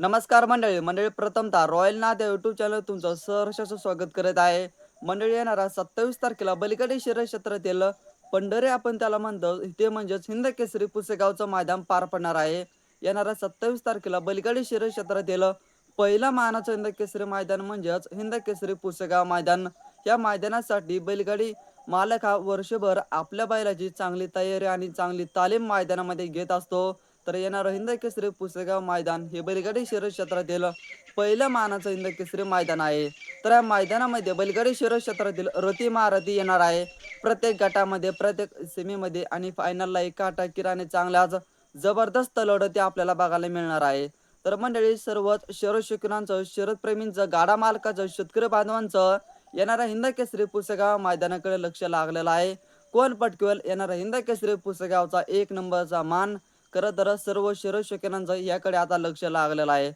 नमस्कार मंडळी मंडळी प्रथमतः रॉयल नाथ या युट्यूब चॅनल तुमचं सहर्षाचं स्वागत करत आहे. मंडळी येणारा सत्तावीस तारखेला बलिकडे शरीर क्षेत्रातील पंढरे आपण त्याला म्हणतो ते म्हणजेच हिंद केसरी पुसेगावचं मैदान पार पडणार आहे. येणाऱ्या सत्तावीस तारखेला बलिकडे शरीर क्षेत्रातील पहिला मानाचं हिंद केसरी मैदान म्हणजेच हिंद केसरी पुसेगाव मैदान. या मैदानासाठी बैलगाडी मालक हा वर्षभर आपल्या बैलाची चांगली तयारी आणि चांगली तालीम मैदानामध्ये घेत असतो. तर येणारं हिंद केसरी पुसेगाव मैदान. हे बैलगाडी शरीर क्षेत्रातील पहिलं मानाचं हिंद केसरी मैदान आहे. तर या मैदानामध्ये बैलगाडी शरीर क्षेत्रातील रती महारथी येणार आहे. प्रत्येक गटामध्ये प्रत्येक सेमीमध्ये आणि फायनलला एका टाकीराने चांगल्याच जबरदस्त लढती आपल्याला बघायला मिळणार आहे. तर मंडळी सर्वच शरद शिकणांचं शरद प्रेमींचं गाडा मालकाचं शेतकरी बांधवांचं येणाऱ्या हिंद केसरी पुसेगाव मैदानाकडे लक्ष लागलेलं आहे. कोण पटकेल येणाऱ्या हिंद केसरी पुसेगावचा एक नंबरचा मान? खरं तर सर्व शरद याकडे आता लक्ष लागलेलं आहे.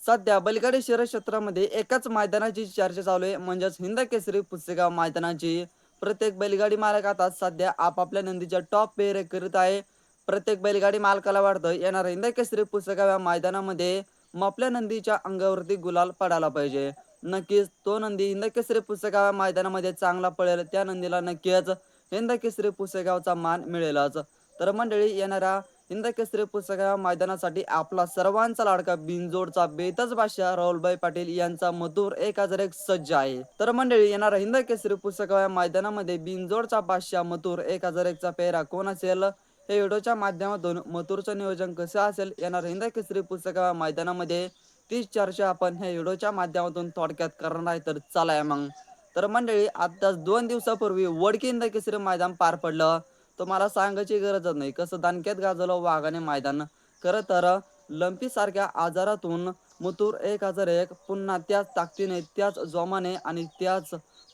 सध्या बलगाडी शहर क्षेत्रामध्ये एकाच मैदानाची चर्चा चालू आहे. म्हणजेच हिंद केसरी पुसेगाव मैदानाची. प्रत्येक बैलगाडी मालक आता सध्या आपापल्या नंदीच्या टॉप पेर करीत आहे. प्रत्येक बैलगाडी मालकाला वाटतं येणार हिंद केसरी पुसेगाव या मैदानामध्ये आपल्या नंदीच्या अंगावरती गुलाल पडायला पाहिजे. नक्कीच तो नंदी हिंद केसरी पुसेगाव या मैदानामध्ये चांगला पडेल त्या नंदीला नक्कीच हिंद केसरी पुसेगावचा मान मिळेलच. तर मंडळी येणाऱ्या इंदा केसरी पुस्तक मैदानासाठी आपला सर्वांचा लाडका बिनजोडचा बेतज बादशाह राहुलभाई पाटील यांचा मधुर एक हजार एक सज्ज आहे. तर मंडळी येणारा हिंद केसरी पुस्तक मैदानामध्ये बिनजोडचा बादशाह मथुर एक हजार एकचा पेहरा कोण असेल? हे व्हिडिओच्या माध्यमातून मथुरचं नियोजन कसं असेल? येणार हिंद केसरी पुस्तक मैदानामध्ये तीच चर्चा आपण ह्या व्हिडिओच्या माध्यमातून थोडक्यात करणार आहे. तर चला मग. तर मंडळी आताच दोन दिवसापूर्वी वडकी हिंद केसरी मैदान पार पडलं. तुम्हाला सांगायची गरजच नाही. कसं दानक्यात गाजवलं वाघाने मैदान. खरं तर लंपी सारख्या आजारातून मुतूर एक हजार एक पुन्हा त्याच ताकदीने त्याच जोमाने आणि त्याच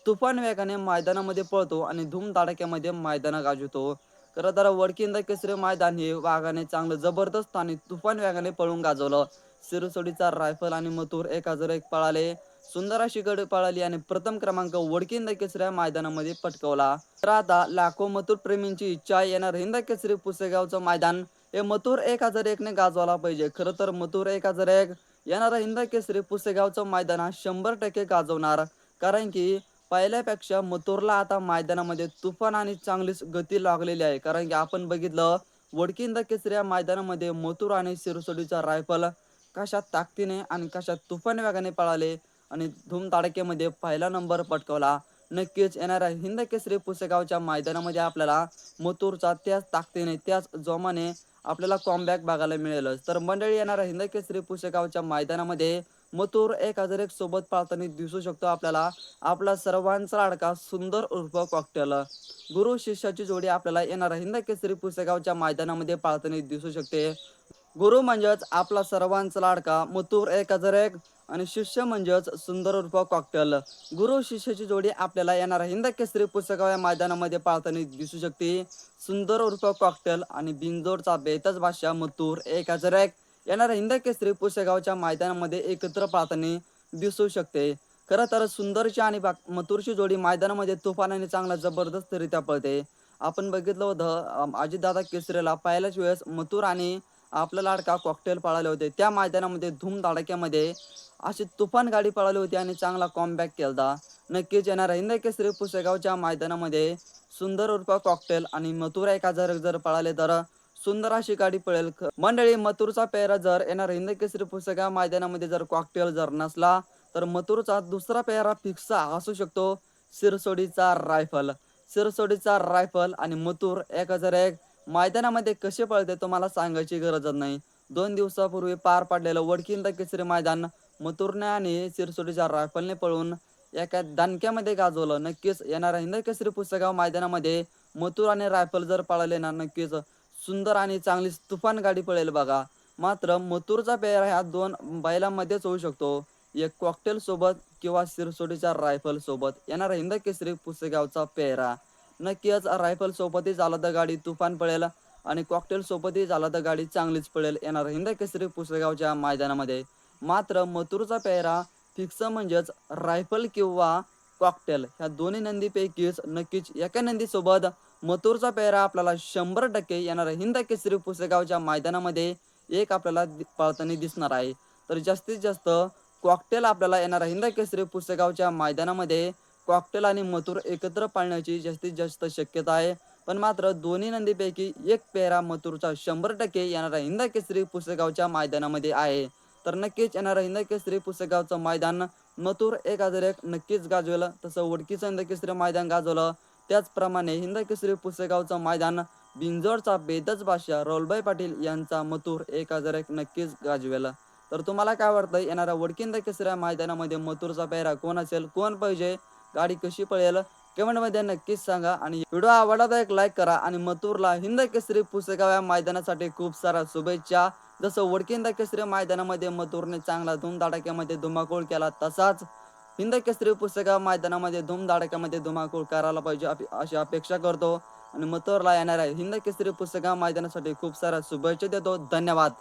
तुफान वेगाने मैदानामध्ये पळतो आणि धूमधडाक्यामध्ये मैदान गाजवतो. खरं तर वडकिंद केसरी मैदान हे वाघाने चांगलं जबरदस्त आणि तुफान वेगाने पळून गाजवलं. सिरसोडीचा रायफल आणि मथुर एक हजार एक पळाले. सुंदर अशी गड पळाली आणि प्रथम क्रमांक वडकिंद केसऱ्या मैदानामध्ये पटकवला. तर आता लाखो मथुर प्रेमींची इच्छा येणार हिंद केसरी पुसेगावचं मैदान. हे मथुर एक हजार एकने गाजवायला पाहिजे. खरं तर मथुर एक हजार एक येणारा हिंद केसरी पुसेगावचं मैदान हा शंभर टक्के गाजवणार. कारण की पहिल्यापेक्षा मथुरला आता मैदानामध्ये तुफान आणि चांगलीच गती लागलेली आहे. कारण की आपण बघितलं वडकिंद केसरी या मैदानामध्ये मथुर आणि सिरसोडीचा रायफल कशा ताकदीने आणि कशा तुफान वेगाने पळाले. आणि धूम ताडक्यामध्ये पहिला नंबर पटकवला. नक्कीच येणाऱ्या हिंद केसरी पुसेगावच्या मैदानामध्ये आपल्याला मथुरचा त्याच ताकदीने त्याच जोमाने आपल्याला कॉमबॅक बघायला मिळेलच. तर मंडळी येणाऱ्या हिंद केसरी पुसेगावच्या मैदानामध्ये मथुर एक हजार एक सोबत पाळताना दिसू शकतो आपल्याला आपला सर्वांचा लाडका सुंदर उर्फ कॉकटेल गुरु शिष्याची जोडी आपल्याला येणाऱ्या हिंद केसरी पुसेगावच्या मैदानामध्ये पाळताना दिसू शकते. गुरु म्हणजेच आपला सर्वांचा लाडका मुतूर एक हजार एक आणि शिष्य म्हणजेच सुंदर उर्फ कॉकटेल गुरु शिष्याची जोडी आपल्याला येणाऱ्या हिंद केसरी पुस्तक या मैदानामध्ये पाळताना दिसू शकते. सुंदर उर्फ कॉकटेल आणि बिंजोडचा बेतज भाषा मुतूर एक हजार एक येणाऱ्या हिंद केसरी पुस्तकावच्या मैदानामध्ये एकत्र पाळताना दिसू शकते. खरं तर सुंदरची आणि मतूरची जोडी मैदानामध्ये तुफानाने चांगला जबरदस्तरित्या पळते. आपण बघितलं होतं अजितदादा केसरीला पहिल्याच वेळेस मथुर आणि आपला लाडका कॉकटेल पळाले होते. त्या मैदानामध्ये धूम धडाक्यामध्ये अशी तुफान गाडी पळाली होती आणि चांगला कॉमबॅक केला नक्कीच येणार हिंद केसरी पुसेगावच्या मैदानामध्ये सुंदर उर्फ कॉकटेल आणि मथुरा एक हजार जर पळाले तर सुंदर अशी गाडी पळेल. मंडळी मथुरचा पेहरा जर येणार हिंद केसरी पुसेगाव मैदानामध्ये जर कॉकटेल जर नसला तर मथुरचा दुसरा पेहरा फिक्स असू शकतो. सिरसोडीचा रायफल. सिरसोडीचा रायफल आणि मथुर एक हजार एक मैदानामध्ये कसे पळते तुम्हाला सांगायची गरजच नाही. दोन दिवसापूर्वी पार पाडलेलं वडकिंदा केसरी मैदान मथुरने आणि सिरसोटीच्या रायफलने पळून एका दणक्यामध्ये गाजवलं. नक्कीच येणाऱ्या हिंद केसरी पुस्तकाव मैदानामध्ये मथुर आणि रायफल जर पळाले ना नक्कीच सुंदर आणि चांगली तुफान गाडी पळेल बघा. मात्र मथुरचा पेहरा ह्या दोन बैलांमध्येच होऊ शकतो. एक कॉकटेल सोबत किंवा सिरसोटीच्या रायफल सोबत. येणारा हिंद केसरी पुसेगावचा पेहरा नक्कीच रायफल सोबतही झालं तर गाडी तुफान पळेल आणि कॉकटेल सोबतही झाला तर गाडी चांगलीच पळेल येणार हिंदकेसरी केसरी मैदानामध्ये. मात्र मथुरचा पेहरा फिक्स म्हणजेच रायफल किंवा कॉकटेल ह्या दोन्ही नंदीपैकीच नक्कीच एका नंदीसोबत मथुरचा पेहरा आपल्याला शंभर टक्के येणार हिंद केसरी पुसेगावच्या मैदानामध्ये एक आपल्याला पळताना दिसणार आहे. तर जास्तीत जास्त कॉकटेल आपल्याला येणार हिंद केसरी पुसेगावच्या मैदानामध्ये कॉकटेल आणि मथुर एकत्र पाळण्याची जास्तीत जास्त शक्यता आहे. पण मात्र दोन्ही नंदीपैकी एक पेहरा मथुरचा शंभर टक्के येणारा हिंदा केसरी पुसेगावच्या मैदानामध्ये आहे. तर नक्कीच येणारा हिंदा केसरी पुसेगावचं मैदान मथुर एक हजार एक नक्कीच गाजवेल. तसं वडकीचं हिंदा केसरी मैदान गाजवलं. त्याचप्रमाणे हिंदा केसरी पुसेगावचं मैदान बिंजोडचा बेदच बादशाह रोलबाई पाटील यांचा मथुर एक हजार एक नक्कीच गाजवेल. तर तुम्हाला काय वाटतं येणाऱ्या वडकिंद केसऱ्या मैदानामध्ये मथुरचा पेहरा कोण असेल? कोण पाहिजे? गाडी कशी पळेल? कमेंटमध्ये नक्कीच सांगा. आणि व्हिडिओ आवडला तर एक लाईक करा. आणि मथुरला हिंद केसरी पुसेगाव या मैदानासाठी खूप साऱ्या शुभेच्छा. जसं वडकिंद केसरी मैदानामध्ये मथुरने चांगला धूमधडाक्यामध्ये धुमाकूळ केला तसाच हिंद केसरी पुसेगाव मैदानामध्ये धूमधडाक्यामध्ये धुमाकूळ करायला पाहिजे अशी अपेक्षा करतो. आणि मथुरला येणाऱ्या हिंद केसरी पुसेगाव मैदानासाठी खूप साऱ्या शुभेच्छा देतो. धन्यवाद.